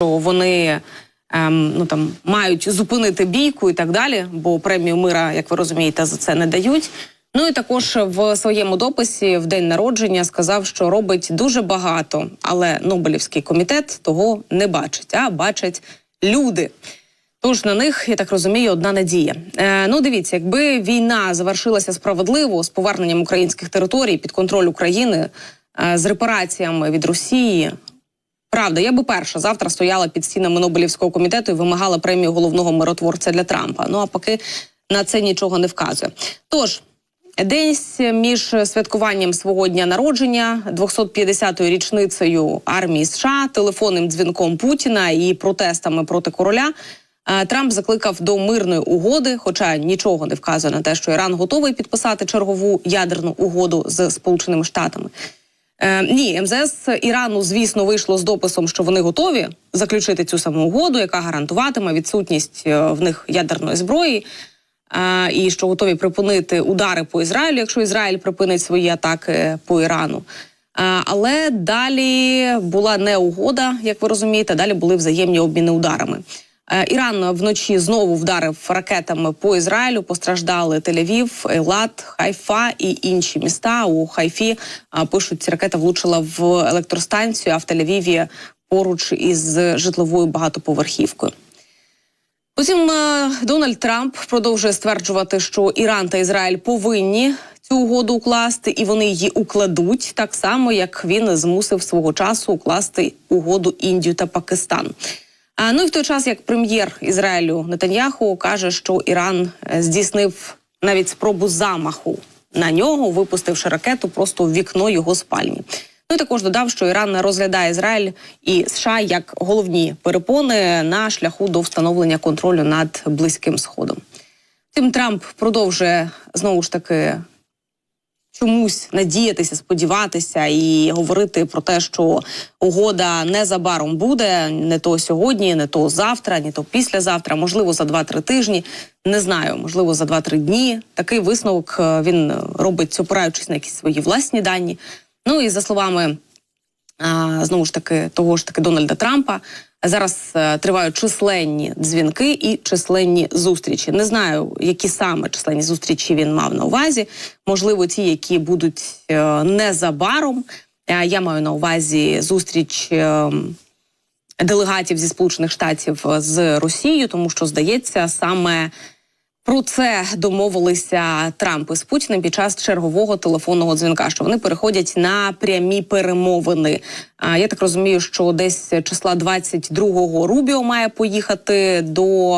що вони ем, ну там мають зупинити бійку і так далі, бо премію мира, як ви розумієте, за це не дають. Ну і також в своєму дописі в день народження сказав, що робить дуже багато, але Нобелівський комітет того не бачить, а бачать люди. Тож на них, я так розумію, одна надія. Е, ну, дивіться, якби війна завершилася справедливо з поверненням українських територій під контроль України е, з репараціями від Росії. Правда, я би перша завтра стояла під стінами Нобелівського комітету і вимагала премію головного миротворця для Трампа. Ну а поки на це нічого не вказує. Тож. Десь між святкуванням свого дня народження, 250-ю річницею армії США, телефонним дзвінком Путіна і протестами проти короля. е, Трамп закликав до мирної угоди, хоча нічого не вказує на те, що Іран готовий підписати чергову ядерну угоду з Сполученими Штатами. Е, ні, МЗС Ірану, звісно, вийшло з дописом, що вони готові заключити цю саму угоду, яка гарантуватиме відсутність е, в них ядерної зброї, е, і що готові припинити удари по Ізраїлю, якщо Ізраїль припинить свої атаки по Ірану. Е, але далі була не угода, як ви розумієте. Далі були взаємні обміни ударами. Е, Іран вночі знову вдарив ракетами по Ізраїлю. Постраждали Тель-Авів, Ейлат, Хайфа і інші міста. У Хайфі а, пишуть, ці ракета влучила в електростанцію, а в Тель-Авіві поруч із житловою багатоповерхівкою. Потім е, Дональд Трамп продовжує стверджувати, що Іран та Ізраїль повинні цю угоду укласти, і вони її укладуть так само, як він змусив свого часу укласти угоду Індію та Пакистан. А ну і в той час, як прем'єр Ізраїлю Нетаньяху каже, що Іран е, здійснив навіть спробу замаху на нього, випустивши ракету просто в вікно його спальні. Ну і також додав, що Іран розглядає Ізраїль і США як головні перепони на шляху до встановлення контролю над близьким сходом. Втім, Трамп продовжує знову ж таки чомусь надіятися, сподіватися і говорити про те, що угода незабаром буде не то сьогодні, не то завтра, ні то післязавтра, можливо, за 2-3 тижні. Не знаю, можливо, за 2-3 дні. Такий висновок е, він робить, опираючись на якісь свої власні дані. Ну і за словами знову ж таки того ж таки Дональда Трампа. Зараз е, тривають численні дзвінки і численні зустрічі. Не знаю, які саме численні зустрічі він мав на увазі. Можливо, ті, які будуть е, незабаром. Е, я маю на увазі зустріч делегатів зі Сполучених Штатів з Росією, тому що здається, саме про це домовилися Трамп із Путіним під час чергового телефонного дзвінка. Що вони переходять на прямі перемовини. А я так розумію, що десь числа 22-го Рубіо має поїхати до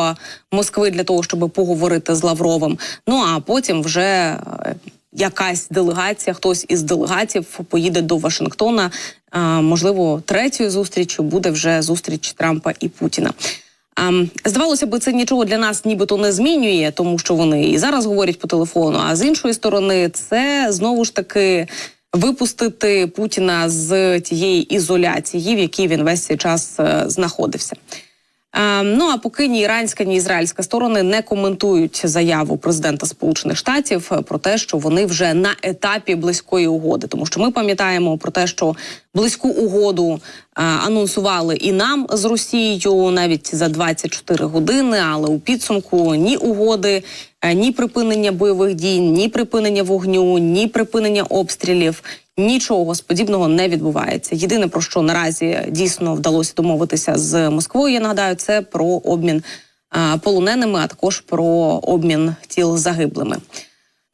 Москви для того, щоб поговорити з Лавровим. Ну а потім вже. е, Якась делегація, хтось із делегатів поїде до Вашингтона. Можливо, третьою зустрічю буде вже зустріч Трампа і Путіна. Ам, здавалося би, це нічого для нас нібито не змінює, тому що вони і зараз говорять по телефону. А з іншої сторони, це знову ж таки випустити Путіна з тієї ізоляції, в якій він весь цей час е, знаходився. Ем, ну а поки ні іранська, ні ізраїльська сторони не коментують заяву президента Сполучених Штатів е, про те, що вони вже на етапі близької угоди, тому що ми пам'ятаємо про те, що близьку угоду е, анонсували і нам з Росією навіть за 24 години, але у підсумку ні угоди, е, ні припинення бойових дій, ні припинення вогню, ні припинення обстрілів. Нічого з подібного не відбувається. Єдине про що наразі дійсно вдалося домовитися з Москвою. Я нагадаю, це про обмін полоненими, а також про обмін тіл загиблими.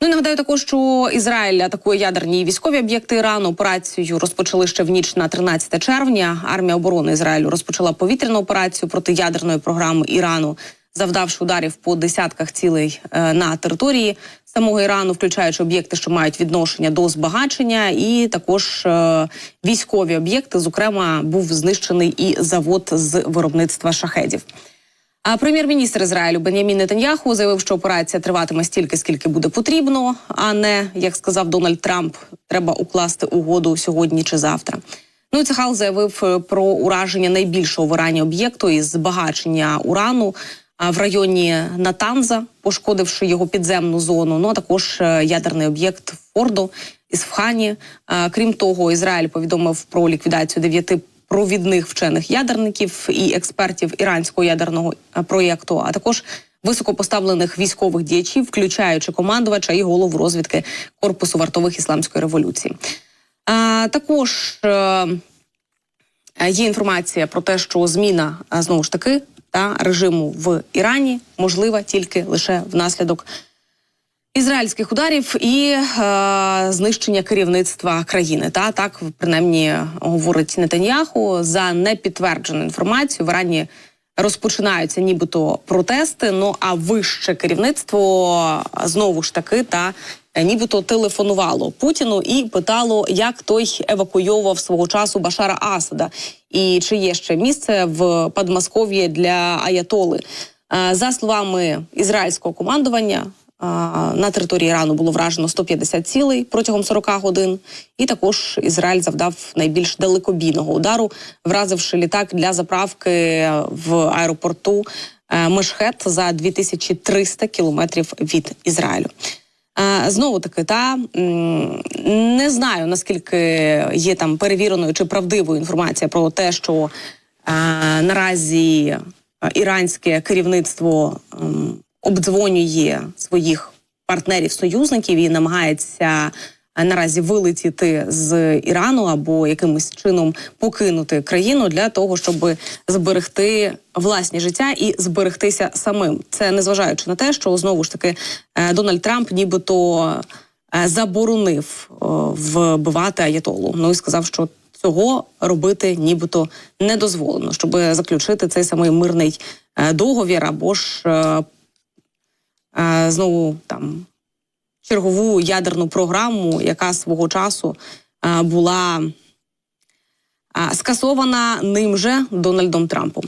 Ну і нагадаю також, що Ізраїль атакує ядерні військові об'єкти Ірану. Операцію розпочали ще в ніч на 13 червня. Армія оборони Ізраїлю розпочала повітряну операцію проти ядерної програми Ірану, завдавши ударів по десятках цілей е, на території самого Ірану, включаючи об'єкти, що мають відношення до збагачення, і також е, військові об'єкти. Зокрема, був знищений і завод з виробництва шахедів. А прем'єр-міністр Ізраїлю Бенямін Нетаньяху заявив, що операція триватиме стільки, скільки буде потрібно, а не як сказав Дональд Трамп, треба укласти угоду сьогодні чи завтра. Ну і Цехал заявив е, про ураження найбільшого в Ірані об'єкту із збагачення урану в районі Натанза, пошкодивши його підземну зону. Ну а також е, ядерний об'єкт Фордо із Фхані. Крім того, Ізраїль повідомив про ліквідацію дев'яти провідних вчених ядерників і експертів іранського ядерного е, проєкту, а також високопоставлених військових діячів, включаючи командувача і голову розвідки корпусу вартових ісламської революції. А, також е, є інформація про те, що зміна а, знову ж таки та режиму в Ірані можлива тільки лише внаслідок ізраїльських ударів і е, знищення керівництва країни. Та так принаймні говорить Нетаньяху за непідтверджену інформацію. В Ірані розпочинаються нібито протести. Ну а вище керівництво знову ж таки та нібито телефонувало Путіну і питало, як той евакуйовував свого часу Башара Асада, і чи є ще місце в Подмосков'ї для Аятоли. Е, За словами ізраїльського командування, на території Ірану було вражено 150 цілей протягом 40 годин. І також Ізраїль завдав найбільш далекобійного удару, вразивши літак для заправки в аеропорту е, Мешхет за 2300 кілометрів від Ізраїлю. Е, Знову таки, та не знаю наскільки є там перевіреною чи правдивою інформація про те, що е, наразі іранське керівництво обдзвонює своїх партнерів-союзників і намагається наразі вилетіти з Ірану або якимось чином покинути країну для того, щоб зберегти власні життя і зберегтися самим. Це незважаючи на те, що знову ж таки е, Дональд Трамп нібито е, заборонив вбивати Аятолу. Ну і сказав, що цього робити нібито не дозволено, щоб заключити цей самий мирний е, договір або ж знову там чергову ядерну програму, яка свого часу е, була е, скасована ним же Дональдом Трампом.